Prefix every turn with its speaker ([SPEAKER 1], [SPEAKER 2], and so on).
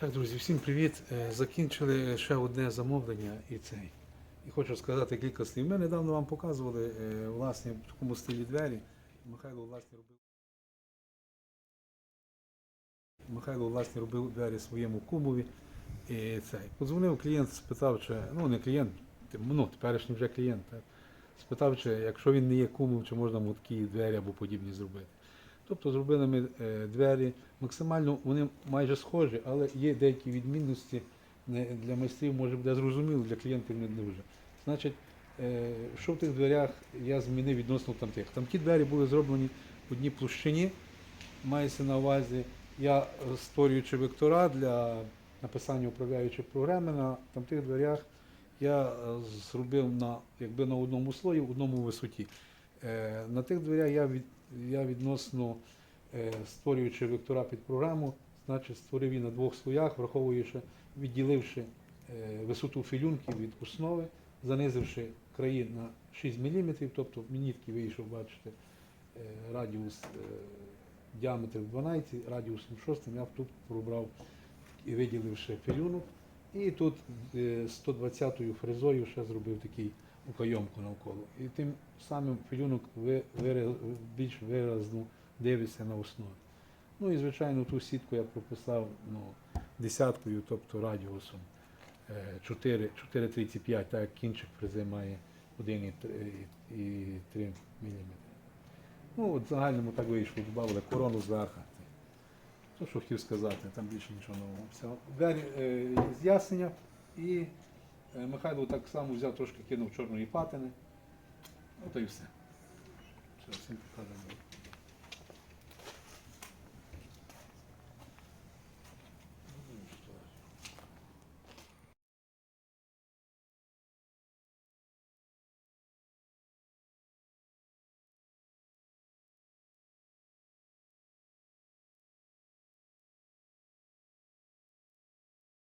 [SPEAKER 1] Так, друзі, всім привіт. Е, Закінчили ще одне замовлення і цей. І хочу сказати кілька слів. Ми недавно вам показували е, власне в такому стилі двері. Михайло власне робив. Михайло власне робив двері своєму кумові. І цей. Подзвонив клієнт, спитав, чи ну не клієнт, ну теперішній вже клієнт. Так? Спитав, чи якщо він не є кумом, чи можна йому такі двері або подібні зробити. Тобто зробили ми е, двері максимально, вони майже схожі, але є деякі відмінності для майстрів, може буде зрозуміло, для клієнтів не дуже. Значить, е, що в тих дверях я змінив відносно тамтих. Там ті двері були зроблені в одній площині, мається на увазі, я створюючи вектора для написання управляючих програми на тамтих дверях, я е, зробив на, якби на одному слої, в одному висоті. Е, На тих дверях я, від, я відносно е, створюючи вектора під програму, значить створив її на двох слоях, враховуючи, відділивши е, висоту філюнків від основи, занизивши краї на 6 мм, тобто мені такий вийшов, бачите, радіус діаметр 12, радіусом 6, я тут пробрав і виділивши філюнок. І тут е, 120-ю фрезою ще зробив такий укайомку навколо. І тим самим філюнок ви- більш виразно дивиться на основі. Ну і звичайно ту сітку я прописав ну, десяткою, тобто радіусом е, 4, 4,35, так як кінчик фрези має 1,3 мм. Ну, от в загальному так вийшло, додали корону зверху. То, що хотів сказати, там більше нічого нового. Все. Е, з'яснення і е, Михайло так само взяв трошки кинув чорної патини. Ну то і все. Всім показано.